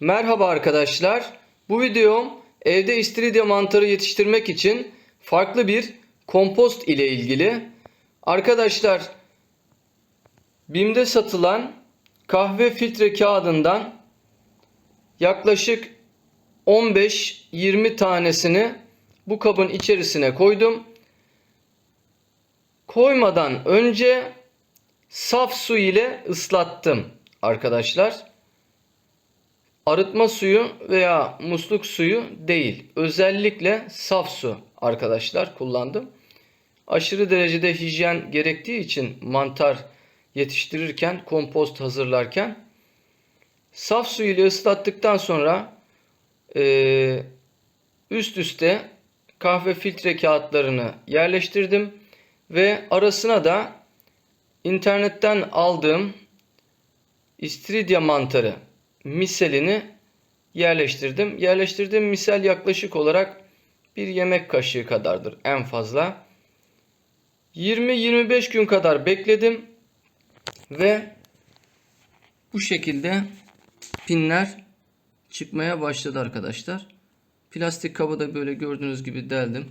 Merhaba arkadaşlar. Bu videom evde istiridye mantarı yetiştirmek için farklı bir kompost ile ilgili. Arkadaşlar BİM'de satılan kahve filtre kağıdından yaklaşık 15-20 tanesini bu kabın içerisine koydum. Koymadan önce saf su ile ıslattım arkadaşlar. Arıtma suyu veya musluk suyu değil. Özellikle saf su arkadaşlar kullandım. Aşırı derecede hijyen gerektiği için mantar yetiştirirken, kompost hazırlarken saf su ile ıslattıktan sonra e, üst üste kahve filtre kağıtlarını yerleştirdim ve arasına da internetten aldığım istiridye mantarı miselini yerleştirdim. Yerleştirdiğim misel yaklaşık olarak bir yemek kaşığı kadardır en fazla. 20-25 gün kadar bekledim ve bu şekilde pinler çıkmaya başladı arkadaşlar. Plastik kabı da böyle gördüğünüz gibi deldim.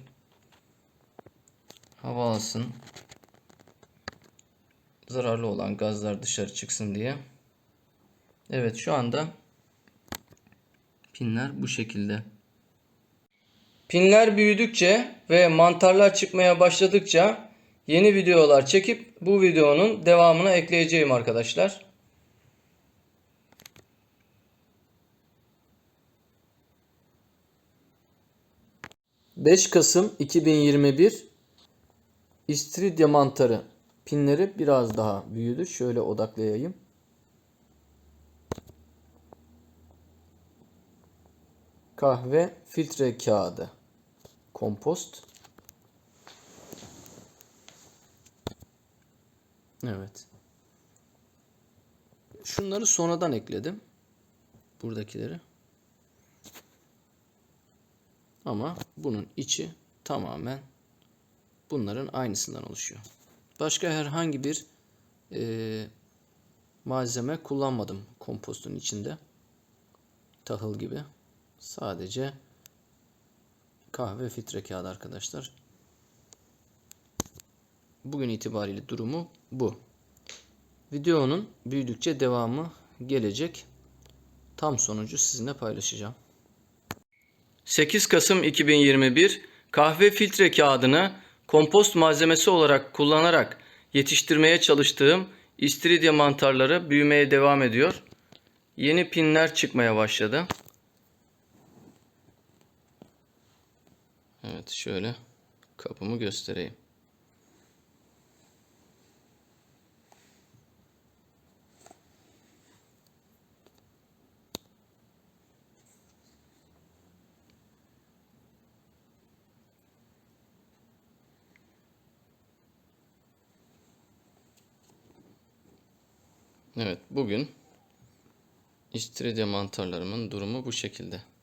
Hava alsın. Zararlı olan gazlar dışarı çıksın diye. Evet şu anda pinler bu şekilde. Pinler büyüdükçe ve mantarlar çıkmaya başladıkça yeni videolar çekip bu videonun devamına ekleyeceğim arkadaşlar. ...5 Kasım 2021 İstiridye mantarı pinleri biraz daha büyüdü. Şöyle odaklayayım. Kahve filtre kağıdı. Kompost. Evet. Şunları sonradan ekledim. Buradakileri. Ama bunun içi tamamen bunların aynısından oluşuyor. Başka herhangi bir e, malzeme kullanmadım kompostun içinde. Tahıl gibi Sadece kahve filtre kağıdı arkadaşlar. Bugün itibariyle durumu bu. Videonun büyüdükçe devamı gelecek. Tam sonucu sizinle paylaşacağım. 8 Kasım 2021 kahve filtre kağıdını kompost malzemesi olarak kullanarak yetiştirmeye çalıştığım istiridye mantarları büyümeye devam ediyor. Yeni pinler çıkmaya başladı. Evet şöyle kapımı göstereyim. Evet bugün istiridye mantarlarımın durumu bu şekilde.